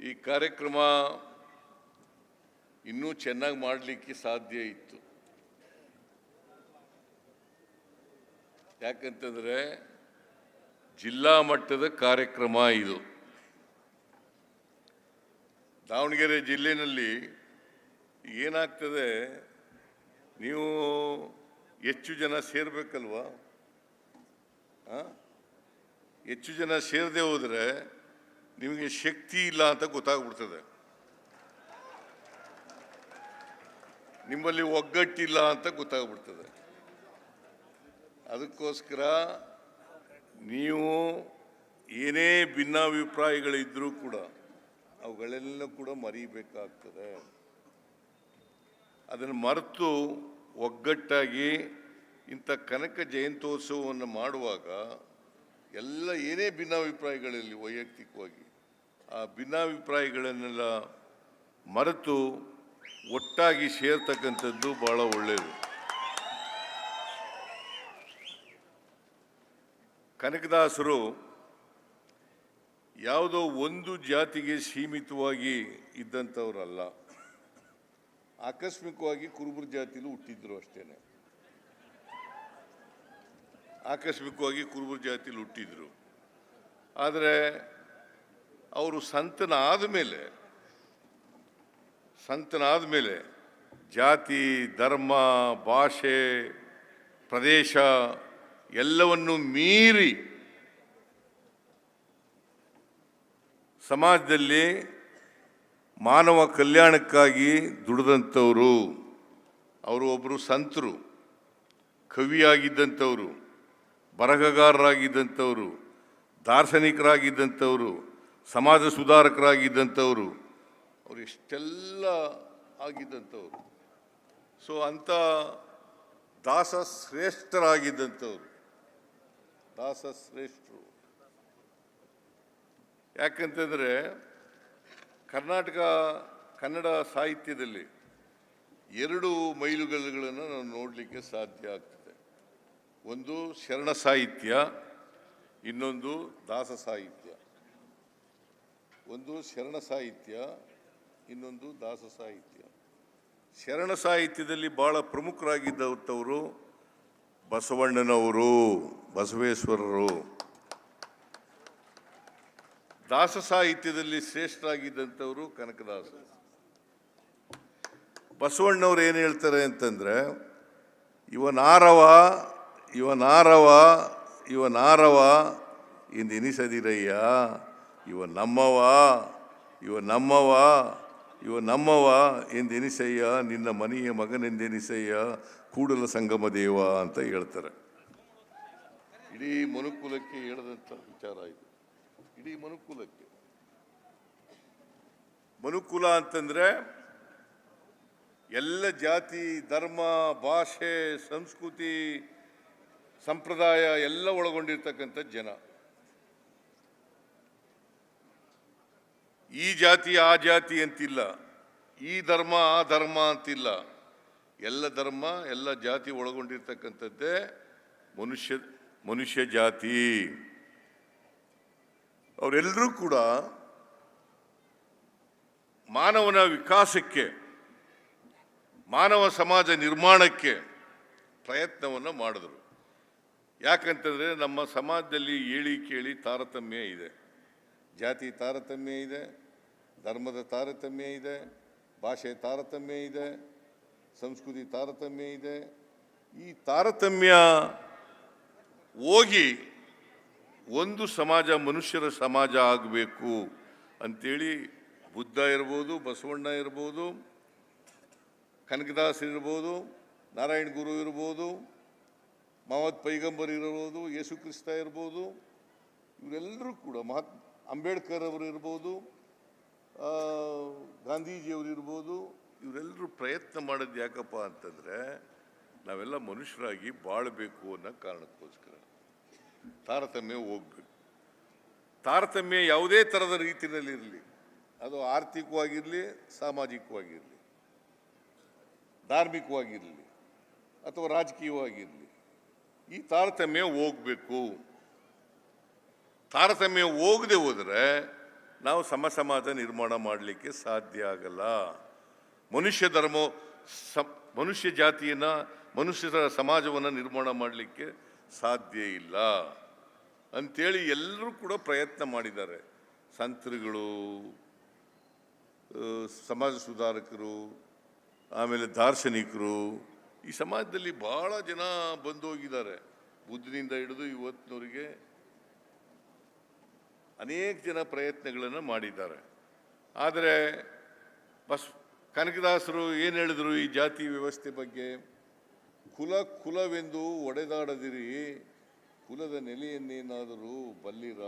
ಈ ಕಾರ್ಯಕ್ರಮ ಇನ್ನೂ ಚೆನ್ನಾಗಿ ಮಾಡಲಿಕ್ಕೆ ಸಾಧ್ಯ ಇತ್ತು. ಯಾಕಂತಂದರೆ ಜಿಲ್ಲಾ ಮಟ್ಟದ ಕಾರ್ಯಕ್ರಮ ಇದು. ದಾವಣಗೆರೆ ಜಿಲ್ಲೆಯಲ್ಲಿ ಏನಾಗ್ತದೆ, ನೀವು ಹೆಚ್ಚು ಜನ ಸೇರಬೇಕಲ್ವಾ? ಹೆಚ್ಚು ಜನ ಸೇರದೆ ಹೋದ್ರೆ ನಿಮಗೆ ಶಕ್ತಿ ಇಲ್ಲ ಅಂತ ಗೊತ್ತಾಗ್ಬಿಡ್ತದೆ. ನಿಮ್ಮಲ್ಲಿ ಒಗ್ಗಟ್ಟಿಲ್ಲ ಅಂತ ಗೊತ್ತಾಗ್ಬಿಡ್ತದೆ. ಅದಕ್ಕೋಸ್ಕರ ನೀವು ಏನೇ ಭಿನ್ನಾಭಿಪ್ರಾಯಗಳಿದ್ದರೂ ಕೂಡ ಅವುಗಳೆಲ್ಲ ಕೂಡ ಮರಿಬೇಕಾಗ್ತದೆ. ಅದನ್ನು ಮರೆತು ಒಗ್ಗಟ್ಟಾಗಿ ಇಂಥ ಕನಕ ಜಯಂತ್ಯೋತ್ಸವವನ್ನು ಮಾಡುವಾಗ ಎಲ್ಲ ಏನೇ ಭಿನ್ನಾಭಿಪ್ರಾಯಗಳಲ್ಲಿ ವೈಯಕ್ತಿಕವಾಗಿ ಆ ಭಿನ್ನಾಭಿಪ್ರಾಯಗಳನ್ನೆಲ್ಲ ಮರೆತು ಒಟ್ಟಾಗಿ ಸೇರ್ತಕ್ಕಂಥದ್ದು ಭಾಳ ಒಳ್ಳೆಯದು ಕನಕದಾಸರು ಯಾವುದೋ ಒಂದು ಜಾತಿಗೆ ಸೀಮಿತವಾಗಿ ಇದ್ದಂಥವರಲ್ಲ. ಆಕಸ್ಮಿಕವಾಗಿ ಕುರುಬರ ಜಾತಿಲೂ ಹುಟ್ಟಿದ್ರು ಅಷ್ಟೇ ಆಕಸ್ಮಿಕವಾಗಿ ಕುರುಬರ ಜಾತಿಲಿ ಹುಟ್ಟಿದ್ರು. ಆದರೆ ಅವರು ಸಂತನಾದ ಮೇಲೆ ಸಂತನಾದ ಮೇಲೆ ಜಾತಿ, ಧರ್ಮ, ಭಾಷೆ, ಪ್ರದೇಶ ಎಲ್ಲವನ್ನು ಮೀರಿ ಸಮಾಜದಲ್ಲಿ ಮಾನವ ಕಲ್ಯಾಣಕ್ಕಾಗಿ ದುಡಿದಂಥವರು, ಅವರು ಒಬ್ಬರು ಸಂತರು, ಕವಿಯಾಗಿದ್ದಂಥವರು, ಬರಹಗಾರರಾಗಿದ್ದಂಥವರು, ದಾರ್ಶನಿಕರಾಗಿದ್ದಂಥವರು ಸಮಾಜ ಸುಧಾರಕರಾಗಿದ್ದಂಥವರು, ಅವರು ಎಷ್ಟೆಲ್ಲ ಆಗಿದ್ದಂಥವ್ರು. ಸೊ ಅಂಥ ದಾಸ ಶ್ರೇಷ್ಠರಾಗಿದ್ದಂಥವ್ರು. ದಾಸ ಶ್ರೇಷ್ಠರು. ಯಾಕಂತಂದರೆ, ಕರ್ನಾಟಕ, ಕನ್ನಡ ಸಾಹಿತ್ಯದಲ್ಲಿ ಎರಡು ಮೈಲುಗಲ್ಲುಗಳನ್ನು ನಾವು ನೋಡಲಿಕ್ಕೆ ಸಾಧ್ಯ ಆಗ್ತದೆ. ಒಂದು ಶರಣ ಸಾಹಿತ್ಯ, ಇನ್ನೊಂದು ದಾಸ ಸಾಹಿತ್ಯ. ಒಂದು ಶರಣ ಸಾಹಿತ್ಯ, ಇನ್ನೊಂದು ದಾಸ ಸಾಹಿತ್ಯ. ಶರಣ ಸಾಹಿತ್ಯದಲ್ಲಿ ಬಹಳ ಪ್ರಮುಖರಾಗಿದ್ದವರು ಬಸವಣ್ಣನವರು, ಬಸವೇಶ್ವರರು. ದಾಸ ಸಾಹಿತ್ಯದಲ್ಲಿ ಶ್ರೇಷ್ಠರಾಗಿದ್ದಂಥವರು ಕನಕದಾಸ. ಬಸವಣ್ಣವ್ರು ಏನು ಹೇಳ್ತಾರೆ ಅಂತಂದರೆ ಇವನಾರವ ಇವನಾರವ ಇವನಾರವ ಇಂದೆನಿಸದಿರಯ್ಯ ಇವ ನಮ್ಮವ ಇವ ನಮ್ಮವ ಇವ ನಮ್ಮವ ಎಂದೆನಿಸಯ್ಯ ನಿನ್ನ ಮನೆಯ ಮಗನೆಂದೆನಿಸಯ್ಯ ಕೂಡಲ ಸಂಗಮ ದೇವ ಅಂತ ಹೇಳ್ತಾರೆ. ಇಡೀ ಮನುಕುಲಕ್ಕೆ ಹೇಳದಂತ ವಿಚಾರ ಇದು. ಇಡೀ ಮನುಕುಲಕ್ಕೆ. ಮನುಕುಲ ಅಂತಂದ್ರೆ ಎಲ್ಲ ಜಾತಿ ಧರ್ಮ ಭಾಷೆ ಸಂಸ್ಕೃತಿ ಸಂಪ್ರದಾಯ ಎಲ್ಲ ಒಳಗೊಂಡಿರ್ತಕ್ಕಂಥ ಜನ. ಈ ಜಾತಿ, ಆ ಜಾತಿ ಅಂತಿಲ್ಲ. ಈ ಧರ್ಮ, ಆ ಧರ್ಮ ಅಂತಿಲ್ಲ. ಎಲ್ಲ ಧರ್ಮ, ಎಲ್ಲ ಜಾತಿ ಒಳಗೊಂಡಿರ್ತಕ್ಕಂಥದ್ದೇ ಮನುಷ್ಯ ಮನುಷ್ಯ ಜಾತಿ. ಅವರೆಲ್ಲರೂ ಕೂಡ ಮಾನವನ ವಿಕಾಸಕ್ಕೆ, ಮಾನವ ಸಮಾಜ ನಿರ್ಮಾಣಕ್ಕೆ ಪ್ರಯತ್ನವನ್ನು ಮಾಡಿದ್ರು. ಯಾಕಂತಂದರೆ ನಮ್ಮ ಸಮಾಜದಲ್ಲಿ ಹೇಳಿ ಕೇಳಿ ತಾರತಮ್ಯ ಇದೆ. ಜಾತಿ ತಾರತಮ್ಯ ಇದೆ. ಧರ್ಮದ ತಾರತಮ್ಯ ಇದೆ, ಭಾಷೆ ತಾರತಮ್ಯ ಇದೆ, ಸಂಸ್ಕೃತಿ ತಾರತಮ್ಯ ಇದೆ. ಈ ತಾರತಮ್ಯ ಹೋಗಿ ಒಂದು ಸಮಾಜ ಮನುಷ್ಯರ ಸಮಾಜ ಆಗಬೇಕು ಅಂಥೇಳಿ ಬುದ್ಧ ಇರ್ಬೋದು, ಬಸವಣ್ಣ ಇರ್ಬೋದು, ಕನಕದಾಸ್ ಇರ್ಬೋದು, ನಾರಾಯಣ ಗುರು ಇರ್ಬೋದು ಮಹಮ್ಮದ್ ಪೈಗಂಬರ್ ಇರ್ಬೋದು, ಯೇಸು ಕ್ರಿಸ್ತ ಇರ್ಬೋದು, ಇವರೆಲ್ಲರೂ ಕೂಡ ಮಹಾತ್ ಅಂಬೇಡ್ಕರ್ ಅವರು ಇರ್ಬೋದು ಆ, ಗಾಂಧೀಜಿಯವರು ಇರ್ಬೋದು ಇವರೆಲ್ಲರೂ ಪ್ರಯತ್ನ ಮಾಡೋದು ಯಾಕಪ್ಪ ಅಂತಂದರೆ ನಾವೆಲ್ಲ ಮನುಷ್ಯರಾಗಿ ಬಾಳಬೇಕು ಅನ್ನೋ ಕಾರಣಕ್ಕೋಸ್ಕರ. ತಾರತಮ್ಯ ಹೋಗ್ಬೇಕು. ತಾರತಮ್ಯ ಯಾವುದೇ ಥರದ ರೀತಿಯಲ್ಲಿ ಇರಲಿ. ಅದು ಆರ್ಥಿಕವಾಗಿರಲಿ ಸಾಮಾಜಿಕವಾಗಿರಲಿ ಧಾರ್ಮಿಕವಾಗಿರಲಿ ಅಥವಾ ರಾಜಕೀಯವಾಗಿರಲಿ. ಈ ತಾರತಮ್ಯ ಹೋಗ್ಬೇಕು. ತಾರತಮ್ಯ ಹೋಗದೆ ಹೋದರೆ ನಾವು ಸಮ ಸಮಾಜ ನಿರ್ಮಾಣ ಮಾಡಲಿಕ್ಕೆ ಸಾಧ್ಯ ಆಗಲ್ಲ. ಮನುಷ್ಯ ಧರ್ಮ ಮನುಷ್ಯ ಜಾತಿಯನ್ನು, ಮನುಷ್ಯರ ಸಮಾಜವನ್ನು ನಿರ್ಮಾಣ ಮಾಡಲಿಕ್ಕೆ ಸಾಧ್ಯ ಇಲ್ಲ. ಅಂಥೇಳಿ ಎಲ್ಲರೂ ಕೂಡ ಪ್ರಯತ್ನ ಮಾಡಿದ್ದಾರೆ. ಸಂತರುಗಳು ಸಮಾಜ ಸುಧಾರಕರು, ಆಮೇಲೆ ದಾರ್ಶನಿಕರು, ಈ ಸಮಾಜದಲ್ಲಿ ಭಾಳ ಜನ ಬಂದು ಹೋಗಿದ್ದಾರೆ ಬುದ್ಧನಿಂದ ಹಿಡಿದು ಇವತ್ತಿನವರಿಗೆ ಅನೇಕ ಜನ ಪ್ರಯತ್ನಗಳನ್ನು ಮಾಡಿದ್ದಾರೆ. ಆದರೆ ಬಸ್ ಕನಕದಾಸರು ಏನು ಹೇಳಿದರು ಈ ಜಾತಿ ವ್ಯವಸ್ಥೆ ಬಗ್ಗೆ? ಕುಲ ಕುಲವೆಂದು ಒಡೆದಾಡದಿರಿ, ಕುಲದ ನೆಲೆಯನ್ನೇನಾದರೂ ಬಲ್ಲಿರ?